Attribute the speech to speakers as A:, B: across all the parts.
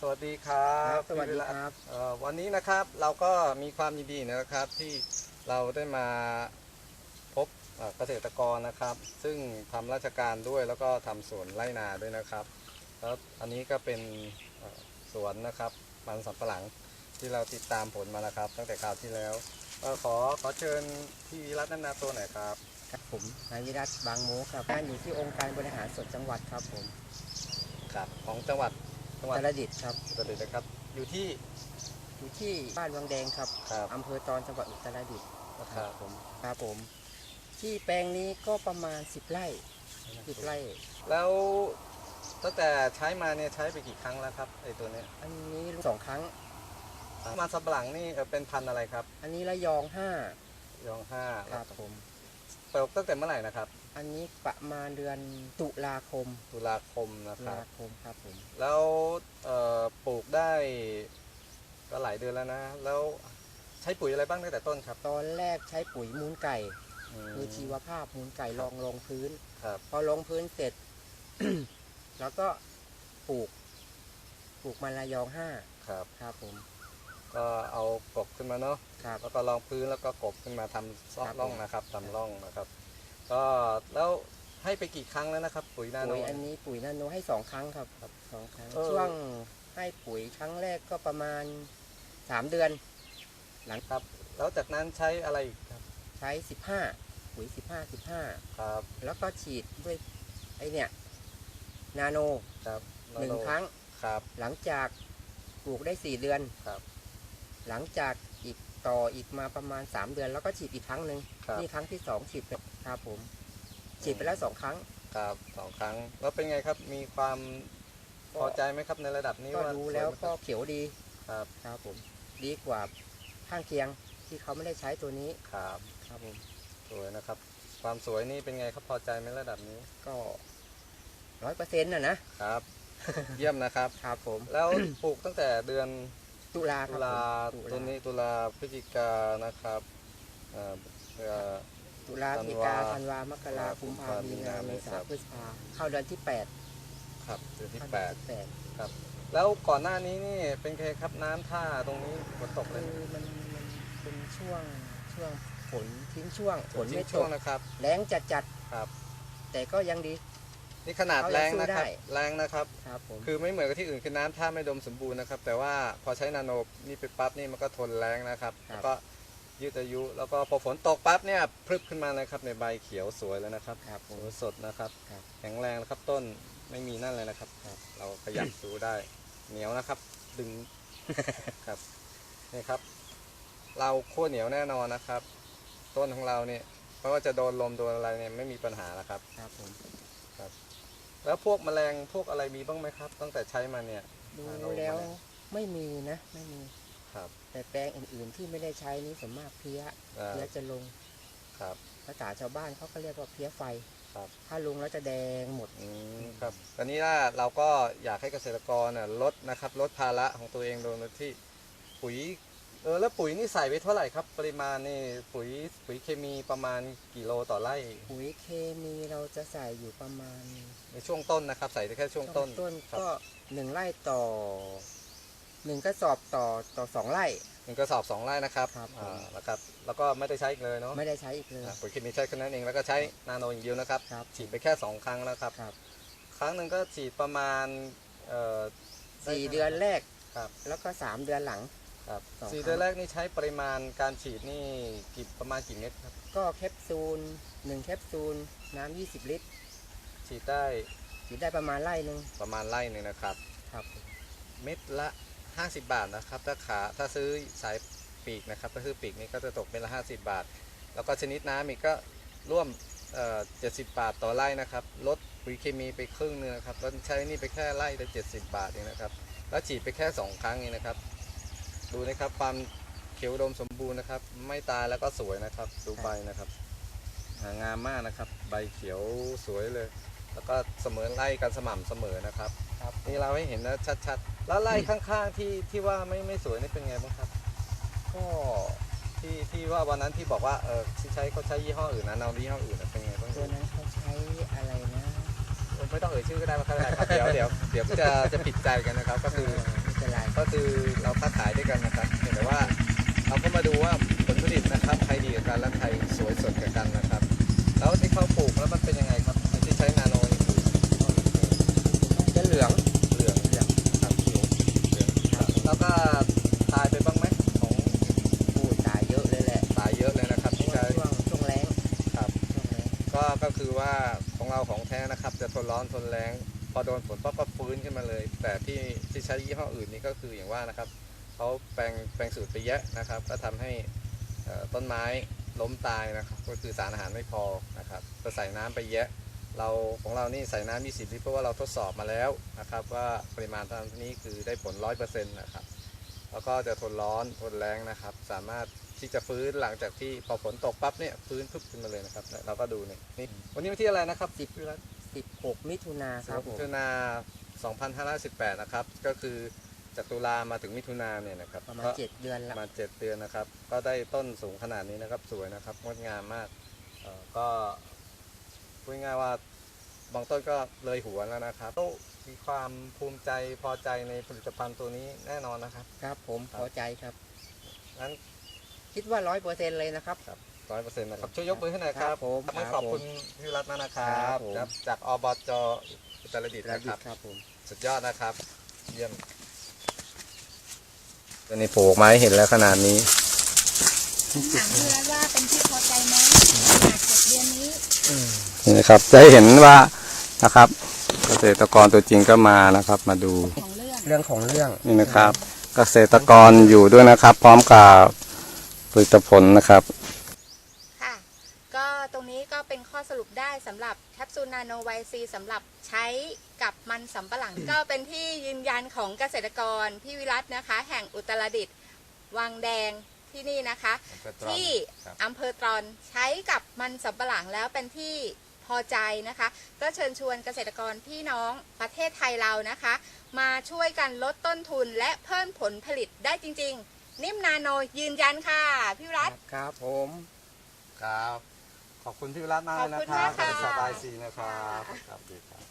A: สวัสดีครับ
B: ครับสวัสดีครับ
A: เอ่อวันนี้นะครับเราก็มีความยินดีนะครับที่เราได้มาพบเอ่อเกษตรกรนะครับ ซึ่งทำราชการด้วยแล้วก็ทำสวนไร่นาด้วยนะครับ แล้วอันนี้ก็เป็นเอ่อสวนนะครับมันสำปะหลังที่เราติดตามผลมานะครับ ตั้งแต่คราวที่แล้วเอ่อขอขอเชิญพี่วิรัตน์แนะนำตัวหน่อยครับ
B: ครับผมนายวิรัตบางโมครับงานอยู่ที่องค์การบริหารส่วนจังหวัดครับผม
A: ครับของจังหวัด จังหวัด
B: ตรดิตถ์ครับ
A: อุตรดิตถ์นะครับ อยู่ที่
B: อยู่ที่บ้านวังแดงครับ
A: ครับ
B: อำเภอตอนจังหวัดอุตรดิตถ์
A: ครับ
B: ผมครับผม ที่แปลงนี้ก็ประมาณ 10 ไร่10ไร่
A: แล้วตั้งแต่ใช้มาเนี่ยใช้ไปกี่ครั้งแล้วครับไอตัวเนี้ย
B: อันนี้สองครั้ง
A: มันสำปะหลังนี่เอ่อเป็นพันธุ์อะไรครับ
B: อันนี้ระยองห้าย
A: องห้า
B: ครับผม
A: เปิดตั้งแต่เมื่อไหร่นะครับ
B: อันนี้ประมาณเดือนตุลาคม
A: ตุลาคมนะ
B: ตุ
A: ครับ
B: ลาคมครับผม
A: แล้วเอ่อปลูกได้ก็หลายเดือนแล้วนะ แล้วใช้ปุ๋ยอะไรบ้างตั้งแต่ต้นครับ
B: ตอนแรกใช้ปุ๋ยมูลไก่
A: ม
B: คือชีวภาพมูลไก่ลองลงพื้น
A: ครับ
B: พอลงพื้นเสร็จ แล้วก็ปลูก ปลูกมันระยองห้า
A: ครับ
B: ครับผม
A: ก็เอากบขึ้นมาเนาะ
B: ครับ
A: แล้วก็รองพื้นแล้วก็กบขึ้นมาทำซ่อ
B: ครับ
A: ร่องนะครับทำร่องนะครับ ก็แล้วให้ไปกี่ครั้งแล้วนะครับ ปุ๋ยนาโน
B: ปุ๋ยอันนี้ปุ๋ยนาโนให้สองครั้งครับครับสองครั้ง
A: เออ
B: ช่วงให้ปุ๋ยครั้งแรกก็ประมาณสามเดือน
A: ครับแล้วจากนั้นใช้อะไรอีกครับ
B: ใช้สิบห้าปุ๋ยสิบห้าสิบห้า
A: ครับ
B: แล้วก็ฉีดด้วยไอเนี่ยนาโน
A: ครับ
B: หนึ่ง
A: นาโค
B: รั้ง
A: ครับ
B: หลังจากปลูกได้สี่เดือน
A: ครับ
B: หลังจากอีกต่ออีกมาประมาณสามเดือน แล้วก็ฉีดอีกครั้งหนึ่ง
A: ครับ
B: นี่ครั้งที่สองฉีดไปครับผม ฉีดไปแล้วสองครั้ง
A: ครับสองครั้งแล้วเป็นไงครับมีความพอใจไหมครับในระดับนี้
B: ก็
A: ว่า
B: รู้แล้ว
A: สยไหมค
B: ก็
A: รับ
B: เขียวดี
A: ครับ
B: ครับผม ดีกว่าข้างเคียงที่เขาไม่ได้ใช้ตัวนี้
A: ครับ
B: ครับผม
A: สวยนะครับ ความสวยนี่เป็นไงครับพอใจไหมระดับนี้
B: ก็ร้อยเปอร์เซ็นต์นะนะครับ
A: เยี่ยมนะครับ
B: ครับผม
A: แล้ว ปลูกตั้งแต่เดือน
B: ตุลาค
A: ตุ
B: รับ
A: ลา
B: ผม
A: ตัวนี้ตุลาพฤศจิกานะครับเอ่อเอ่อ
B: ตุลา
A: ธั
B: พฤศ
A: น
B: จิ
A: วา
B: กาธันวามกราคุมภา
A: มี
B: มี
A: นา
B: นา
A: เม
B: เม
A: ษา
B: ษาพฤษภาเข้าเดือนที่แปด
A: ครับเดือนที่
B: เข้า
A: แป
B: เดือน
A: ด
B: ที่แปด
A: แล้วก่อนหน้านี้นี่เป็นไงครับน้ำท่าตรงนี้ฝนตกเล
B: คื
A: ย
B: อมันมันเป็นช่วงช่วงฝนทิ้งช่วงฝนไม่ต
A: ช่วง
B: ก
A: นะครับ
B: แรงจัดจัด
A: ครับ
B: ๆแต่ก็ยังดี
A: นี่ขนาด
B: เขายัง
A: แรง
B: สู้
A: นะครับ
B: ได้
A: แรงนะครับ
B: ครับผม
A: คือไม่เหมือนกับที่อื่นคือน้ำท่าไม่ดมสมบูรณ์นะครับ แต่ว่าพอใช้นาโนนี่ไปปั๊บนี่มันก็ทนแรงนะครับ แล้วก็ยืดอายุ แล้วก็พอฝนตกปั๊บเนี่ยพรึบขึ้นมานะครับในใบเขียวสวยแล้วนะครับ
B: ครับผ
A: ส
B: ม
A: วยสดนะครับ
B: ครับ
A: แข็งแรงนะครับต้นไม่มีนั่นเลยนะครับ
B: ครับ
A: เราขยับดูได้ เหนียวนะครับ ดึง ครับนี่ครับ เราโค่นเหนียวแน่นอนนะครับ ต้นของเราเนี่ยไม่ว่าจะโดนลมโดนอะไรเนี่ยไม่มีปัญหาแล้วครับ
B: ครับผม
A: แล้วพวกแมลงพวกอะไรมีบ้างไหมครับ ตั้งแต่ใช้มาเนี่ย
B: ดู
A: อ่าเรา
B: แล้ว
A: มาเนี่ย
B: ไม่มีนะ ไม่มี
A: ครับ
B: แต่แปลงอื่นๆที่ไม่ได้ใช้นี้ส่วนมากเพี้ย
A: อ่า
B: เพี้ยจะลง
A: ครับ
B: ภาษาชาวบ้านเขาก็เรียกว่าเพี้ยไฟ
A: ครับ
B: ถ้าลงแล้วจะแดงหมด
A: อืมครับตอนนี้ว่าเราก็อยากให้เกษตรกรน่ะลดนะครับลดภาระของตัวเองโดยที่ปุ๋ย เออแล้วปุ๋ยนี่ใส่ไปเท่าไหร่ครับ ปริมาณนี่ปุ๋ยปุ๋ยเคมีประมาณกี่โลต่อไร่
B: ปุ๋ยเคมีเราจะใส่อยู่ประมาณ
A: ในช่วงต้นนะครับ ใส่ได้แค่ช่วงต้น
B: ต้น
A: ครับ
B: ก็หนึ่งไร่ต่อหนึ่งกระสอบต่อต่อสองไร่
A: หนึ่งกระสอบสองไร่นะครับ
B: ครับผม
A: อ่าแล้วครับแล้วก็ไม่ได้ใช้อีกเลยเนาะ
B: ไม่ได้ใช้อีกเลย
A: อ่าปุ๋ยเคมีใช้แค่นั้นเองแล้วก็ใช้นาโนอย่างเดียวนะครับ
B: ครับ
A: ฉีดไปแค่สองครั้งแล้วครับ
B: ครับ
A: ครั้งหนึ่งก็ฉีดประมาณเอ่อ
B: สี่เดือนแรก
A: ครับ
B: แล้วก็สามเดือนหลัง
A: ครับ
B: สอง
A: สี่
B: ครั้ง
A: เดือนแรกนี่ใช้ปริมาณการฉีดนี่กี่ประมาณกี่เม็ดครับ
B: ก็แคปซูลหนึ่งแคปซูลน้ำยี่สิบลิตร
A: ฉีดได้
B: ฉีดได้ประมาณไร่หนึ่ง
A: ประมาณไร่หนึ่งนะครับ
B: ครับ
A: เม็ดละ 50 บาทนะครับ ถ้าขาถ้าซื้อสายปีกนะครับถ้าซื้อปีกนี่ก็จะตกเม็ดละ 50 บาท แล้วก็ชนิดน้ำอีกก็ร่วมเอ่อ70 บาทต่อไร่นะครับ ลดปุ๋ยเคมีไปครึ่งหนึงนะครับแล้วใช้นี่ไปแค่ไร่ละ70 บาทเองนะครับ แล้วฉีดไปแค่ 2 ครั้งเองนะครับ ดูนะครับความเขียวอุดมสมบูรณ์นะครับ ไม่ตายแล้วก็สวยนะครับดูใบนะครับหางามมากนะครับ ใบเขียวสวยเลย แล้วก็เสมอไล่กันสม่ำเสมอนะครับ
B: ครับ
A: นี่เราให้เห็นนะชัดๆ แล้วไล่ข้างๆที่ที่ว่าไม่ไม่สวยนี่เป็นไงบ้างครับ
B: ก็
A: ที่ที่ว่าวันนั้นที่บอกว่าเออที่ใช้เขาใช้ยี่ห้ออื่นนะเรายี่ห้ออื่นนะเป็นไงบ้าง
B: ตัวนั้นเขาใช้อะไรนะ
A: ไม่ต้องเอ่ยชื่อก็ได้ว่าเขาอะไรครับเดี๋ยวเดี๋ยวเดี๋ยวจะจะผิดใจกันนะครับก็คือ
B: เเป็นไร
A: ก็คือเราค้าขายด้วยกันนะครับเพียงแต่ว่าเราก็มาดูว่าผลผลิตนะครับใครดีกับกันและใครสวยสดกับกันนะครับ แล้วที่เขาปลูกแล้วมันเป็นยังไงครับที่ใช้นาโนนี่ปลูก
B: จะเหลือง
A: เหลือง
B: เหลือง
A: ครับเหลืองเหลืองแล้วก็ตายไปบ้างไหมของ
B: ปูตายเยอะเลยแหละ
A: ตายเยอะเลยนะครับที่
B: ช่ว
A: ใช้
B: งช่วงช่วงแรง
A: ครับ
B: ช่วงแรง
A: ก็ก็คือว่าของเราของแท้นะครับ จะทนร้อนทนแรง พอโดนฝนปั๊บก็ฟื้นขึ้นมาเลย แต่ที่ที่ใช้ยี่ห้ออื่นนี่ก็คืออย่างว่านะครับเขาแปลงแปลงสูตรไปเยอะนะครับ ก็ทำให้ต้นไม้ล้มตายนะครับ ก็คือสารอาหารไม่พอนะครับจะใส่น้ำไปเยอะเราของเรานี่ใส่น้ำ 20 ลิตรเพราะว่าเราทดสอบมาแล้วนะครับ ว่าปริมาณตามนี้คือได้ผล 100%นะครับ แล้วก็จะทนร้อนทนแรงนะครับ สามารถที่จะฟื้นหลังจากที่พอฝนตกปั๊บเนี่ยฟื้นพึบขึ้นมาเลยนะครับ เราก็ดูนี่นี่วันนี้วันที่อะไรนะครับ
B: 10เดือน 16 มิถุนาครับมิ
A: ถุนา2518 นะครับ ก็คือจากตุลามาถึงมิถุนาเนี่ยนะครับ
B: ประมาณ
A: ก็
B: เจ็ดเดือนละ
A: มาเจ็ดเดือนนะครับ ก็ได้ต้นสูงขนาดนี้นะครับ สวยนะครับงดงามมากก็พูดง่ายว่าบางต้นก็เลยหัวแล้วนะครับก็มีความภูมิใจพอใจในผลิตภัณฑ์ตัวนี้แน่นอนนะครับ
B: ครับผมพอใจครับ
A: นั้น
B: คิดว่าร้อยเปอร์เซ็นต์เลยนะครับ ค
A: รับ อยเปอร์เซ็นต์นะครับ ช่วยยกมือให้หน่อยครั
B: ครับบผม
A: ขอบคุณพี่รัตน์มากนะครั
B: ครับบผม
A: ครับจากอบจอุตรดิตถ์
B: ระ
A: นะค
B: ดิ
A: รั
B: บบครับผม
A: สุดยอดนะครับ เยี่ยมตัวนี้ปลูกไม้เห็นแล้วขนาดนี้
C: ถามพี่รัฐว่าเป็นที่พอใจไหมขนาดเจ็ดเดือนนี้
A: นี่นะครับจะให้เห็นว่านะครับ เกษตรกรตัวจริงก็มานะครับ มาดู
C: ของเรื่อง
B: เรื่องของเรื่อง
A: นี่นะครับ เกษตรกรอยู่ด้วยนะครับ พร้อมกับผลิตผลนะครับ
C: ค่ะก็ตรงนี้ก็ เป็นข้อสรุปได้สำหรับแคปซูลนาโนไวซีสำหรับใช้กับมันสำปะหลัง ก็เป็นที่ยืนยันของเกษตรกรพี่วิรัตนะคะ แห่งอุตรดิตถ์วังแดงที่นี่นะคะที่
A: ครับ
C: อำเภอตรอนใช้กับมันสำปะหลังแล้วเป็นที่พอใจนะคะ ก็เชิญชวนเกษตรกรพี่น้องประเทศไทยเรานะคะ มาช่วยกันลดต้นทุนและเพิ่มผลผลิตได้จริง ๆ นิ่มนาโนยืนยันค่ะพี่วิรัต
B: ครับผม
A: ครับข อบคุณพี่วิรัตมากเลยนะค
C: ข
A: รั
C: อ
A: บบ
C: คุณมากค่ะ
A: สบายสีนะครับครับดีครับ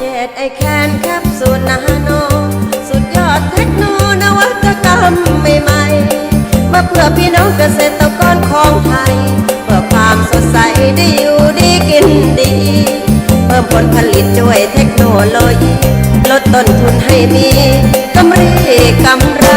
D: เย็ดไอแคนแคปสูตรนาโน สุดยอดเทคโนนวัตกรรมใหม่ๆ มาเพื่อพี่น้องเกษตรกรของไทย เพื่อความสดใสได้อยู่ดีกินดี เพิ่มผลผลิตด้วยเทคโนโลยี ลดต้นทุนให้มีกำไรกำไร